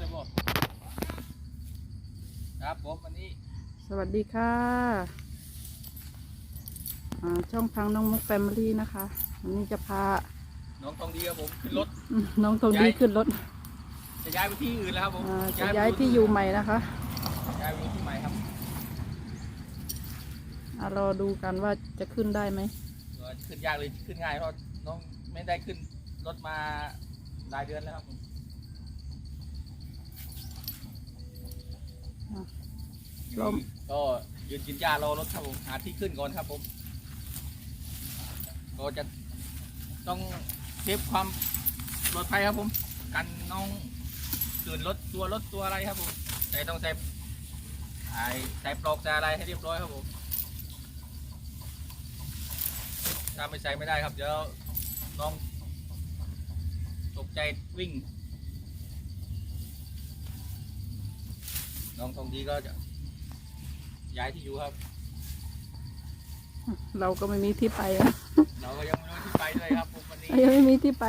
เลยบอกครับผมวันนี้ สวัสดีค่ะอ่าช่องพังน้องมุกแฟมิลี่นะคะ วันนี้จะพา น้องทองดีครับผม ขึ้นรถอืมน้องทองดีย้าย ขึ้นรถจะย้ายไปที่อื่นแล้วครับผมอ่าจะย้ายที่อยู่ใหม่นะคะย้ายไปอยู่ที่ใหม่ครับอ่ารอดูกันว่าจะขึ้นได้ไหมเออขึ้นยากเลยขึ้นง่ายเพราะน้องไม่ได้ขึ้นรถมาหลายเดือนแล้วครับผม ลมก็ยืนกินยารอรถครับผมหาที่ขึ้นก่อนครับผมก็จะต้องเซฟความปลอดภัยครับผม กันน้องตื่นรถตัวรถตัวอะไรครับผมแต่ต้องใส่ใส่ปลอกใส่อะไรให้เรียบร้อยครับผมถ้าไม่ใส่ไม่ได้ครับเดี๋ยวน้องตกใจวิ่ง น้องทองดีก็จะ ย้ายที่อยู่ครับ เราก็ไม่มีที่ไปอะเราก็ยังไม่รู้ที่ไปด้วยครับผมวันนี้ยังไม่มีที่ไป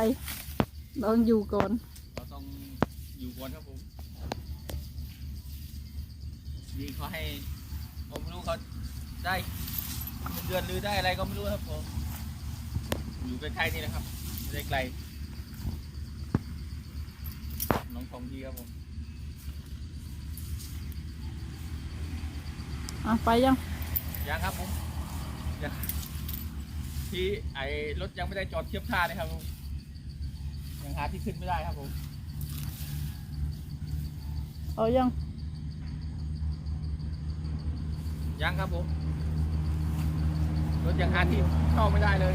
ลองอยู่ก่อน เราต้องอยู่ก่อนครับผมนี่เขาให้ ผมไม่รู้เขาได้เงินเดือนหรือได้อะไรก็ไม่รู้ครับผม อยู่ใกล้ๆนี่นะครับไม่ได้ไกล น้องทองดีครับผม อะไปยังยังครับผมยังที่ไอ้รถยังไม่ได้จอดเทียบท่าเลยครับผมยังหาที่ขึ้นไม่ได้ครับผมเอายังยังครับผมรถยังหาที่เข้าไม่ได้เลย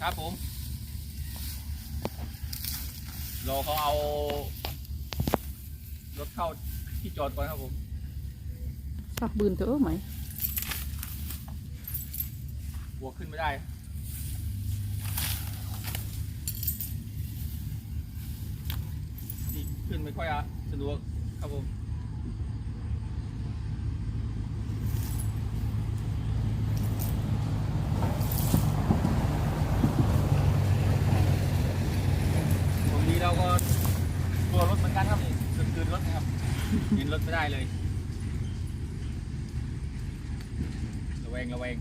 ครับผมรอเขาเอา รถเข้าที่จอดก่อนครับผมสักบืนเถอะไหมบวกขึ้นไม่ได้นี่ขึ้นไม่ค่อยอะสะดวกครับผมตรงนี้เราก็กลัวรถเหมือนกันครับนี่คืนคืนรถ นะครับยืนรถไม่ได้เลย ระแวงระแวง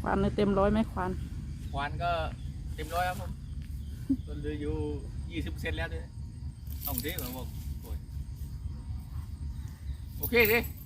ควันในเต็มร้อยไหมควันควันก็เต็มร้อยครับผมต้นเรืออยู่ยี่สิบเซนแล้วด้วยต้องเด้ผมบอกโอ้ยโ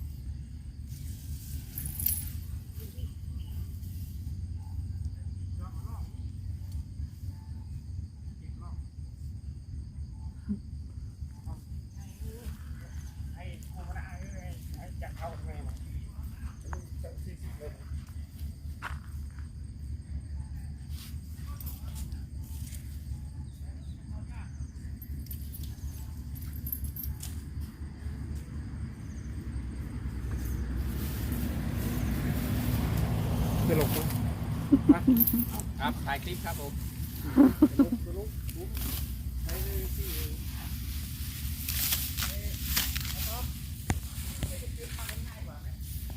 อเคดิครับถ่ายคลิปครับผม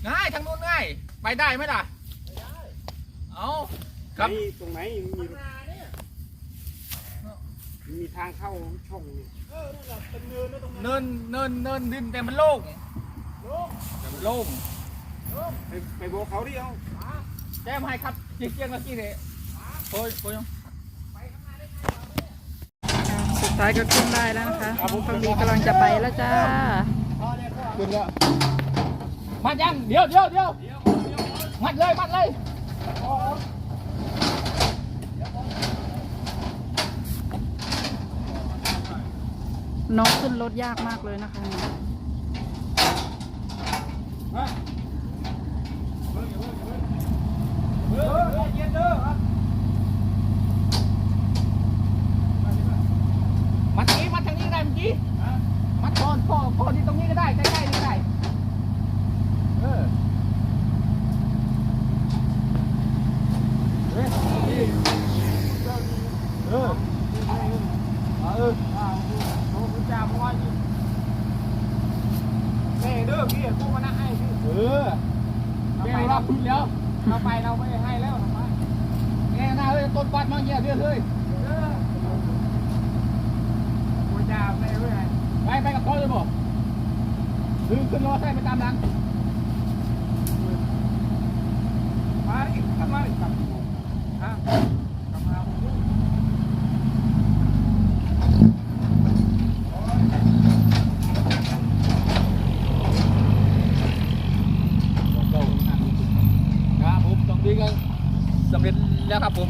ง่ายทางนู้นง่ายไปได้ไหมล่ะเอาครับนี่ตรงไหนมีมีทางเข้าช่องนี่เนินเนินเนินดินแต่มันโล่งแต่มันโล่งไปไปบอกเขาดิเอา แจ้มให้ครับเจียงๆเมื่อกี้เลยโอ้ยโอ้ยสุดท้ายก็ขึ้นได้แล้วนะคะน้องทองดีกำลังจะไปแล้วจ้าขึ้นแล้วมัดยังเดี๋ยวเดี๋ยวเดี๋ยวมัดเลยมัดเลยน้องขึ้นรถยากมากเลยนะคะ มัดนี้มัดทางนี้ก็ได้เมื่อกี้มัดคอคอคอที่ตรงนี้ก็ได้ใกล้ๆนี่ก็ได้เออเฮ้ยนี่เออเอาเอออ่าโอ้โหจ้าพ่ออยู่แม่เด้อพี่กูมานั่งให้พี่เออแม่เราพูดแล้ว เราไปเราไม่ให้แล้วทำไมแม่หน้าเลยต้นปัดมาเงี้ยเรื่อยเลยกูจะไม่รู้ไงไปไปกับพ่อเลยบอกดึงขึ้นรถให้ไปตามหลังมาอีกทำมาอีกครับฮะกลับมาผม ครับผมตรงนี้ก็สำเร็จแล้วครับผม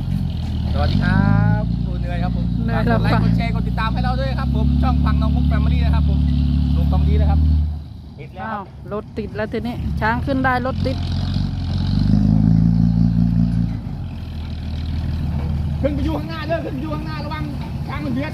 สวัส ดีครับผู้เหนื่อยครับผมเหนื่อยกแล้วดไลค่ะค์กดแชร์กดติดตามให้เราด้วยครับผมช่องฟังน้องมุกแฟมิลี่นะครับผมลงตรงนี้นะครับติดแล้วอ้าวรถติดแล้วทีนี้ช้างขึ้นได้รถติดขึ้นไปอยู่ข้างหน้าเด้อขึ้นไปอยู่ข้างหน้าระวังช้างมันเบียด